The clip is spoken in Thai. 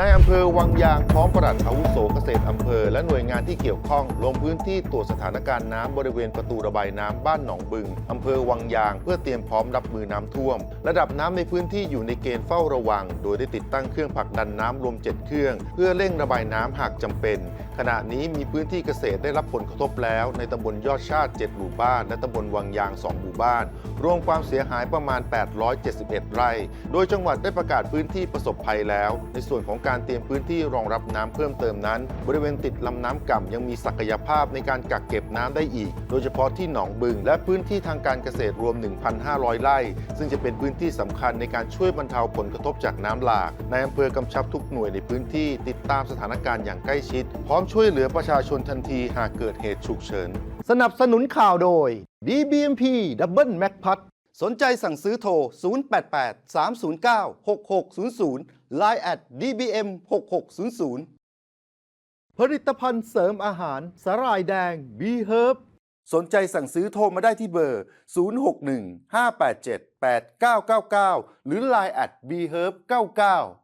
นายอำเภอวังยางพร้อมปลัดอาวุโสเกษตรอำเภอ และหน่วยงานที่เกี่ยวข้องลงพื้นที่ตรวจสถานการณ์น้ำบริเวณประตูระบายน้ำบ้านหนองบึงอำเภอวังยาง เพื่อเตรียมพร้อมรับมือน้ำท่วม ระดับน้ำในพื้นที่อยู่ในเกณฑ์เฝ้าระวัง โดยได้ติดตั้งเครื่องผลักดันน้ำรวม 7 เครื่อง เพื่อเร่งระบายน้ำหากจำเป็น ขณะนี้มีพื้นที่เกษตรได้รับผลกระทบแล้ว ในตำบลยอดชาติ 7 หมู่บ้าน และตำบลวังยาง 2 หมู่บ้าน รวมความเสียหายประมาณ 871 ไร่ โดยจังหวัดได้ประกาศพื้นที่ประสบภัยแล้ว ในส่วนของการเตรียมพื้นที่รองรับน้ำเพิ่มเติมนั้น บริเวณติดลำน้ำก่ำยังมีศักยภาพในการกักเก็บน้ำได้อีก โดยเฉพาะที่หนองบึง และพื้นที่ทางการเกษตรรวม 1,500 ไร่ ซึ่งจะเป็นพื้นที่สำคัญในการช่วยบรรเทาผลกระทบจากน้ำหลากในอำเภอกำชับทุกหน่วยในพื้นที่ติดตามสถานการณ์อย่างใกล้ชิดพร้อมช่วยเหลือประชาชนทันทีหากเกิดเหตุฉุกเฉิน สนับสนุนข่าวโดย DBMP Double Mac p a t สนใจสั่งซื้อโทร 088 309 6600 Line at DBM 6600ผลิตภัณฑ์เสริมอาหารสารายแดง B Herb สนใจสั่งซื้อโทรมาได้ที่เบอร์ 061 587 8999 หรือ Line at B Herb 99